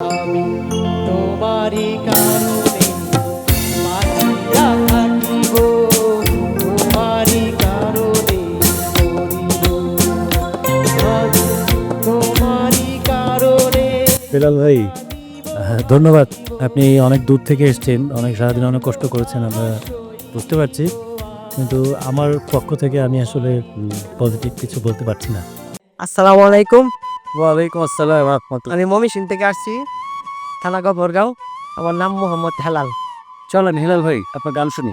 আমি তোমারই কারণে বাঁচিয়া থাকিব তোমারই কারণে তোমারই কারণে বেলাল ভাই হ্যাঁ, ধন্যবাদ। আপনি অনেক দূর থেকে এসেছেন অনেক সারাদিন অনেক কষ্ট করেছেন আমরা বুঝতে পারছি। কিন্তু আমার পক্ষ থেকে আমি আসলে পজিটিভ কিছু বলতে পারছি না। আসসালামু আলাইকুম। ওয়ালাইকুম আসসালাম আমি মমিসিং থেকে আসছি থানা গফরগাঁও। আমার নাম মোহাম্মদ হেলাল। চলেন হিলাল ভাই আপনার গান শুনি।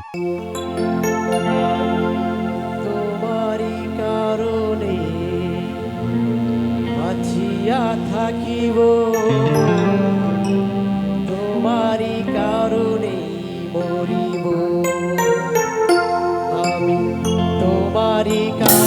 তোমারই কারণে বাঁচিয়া থাকিব। তোমারই কারণে মরিব। আমি তোমারই কারণে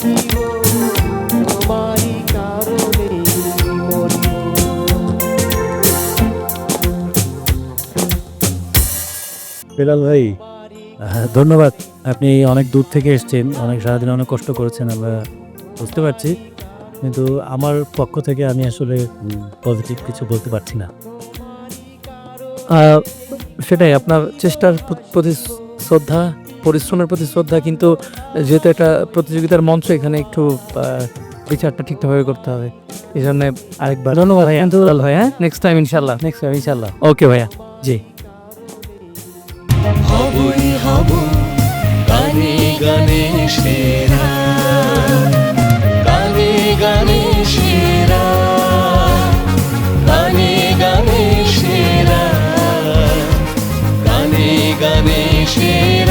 থাকিব তোমারই কারণে বেলাল ভাই ধন্যবাদ। আপনি অনেক দূর থেকে এসেছেন অনেক সারাদিন অনেক কষ্ট করেছেন আমরা বুঝতে পারছি। কিন্তু আমার পক্ষ থেকে আমি আসলে পজিটিভ কিছু বলতে পারছি না। সেটাই আপনার চেষ্টার প্রতি শ্রদ্ধা পরিশ্রমের প্রতি শ্রদ্ধা কিন্তু যেহেতু একটা প্রতিযোগিতার মঞ্চ এখানে একটু বিচারটা ঠিকঠাকভাবে করতে হবে। এই জন্য আরেকবার ধন্যবাদ ভাইয়া। ধন্যবাদ। ভাইয়া। নেক্সট টাইম ইনশাল্লাহ নেক্সট টাইম ইনশাল্লাহ ওকে ভাইয়া। জি। হবই হব গানে গানে সেরা। গানে গানে সেরা। গানে গানে সেরা। গানে গানে সেরা।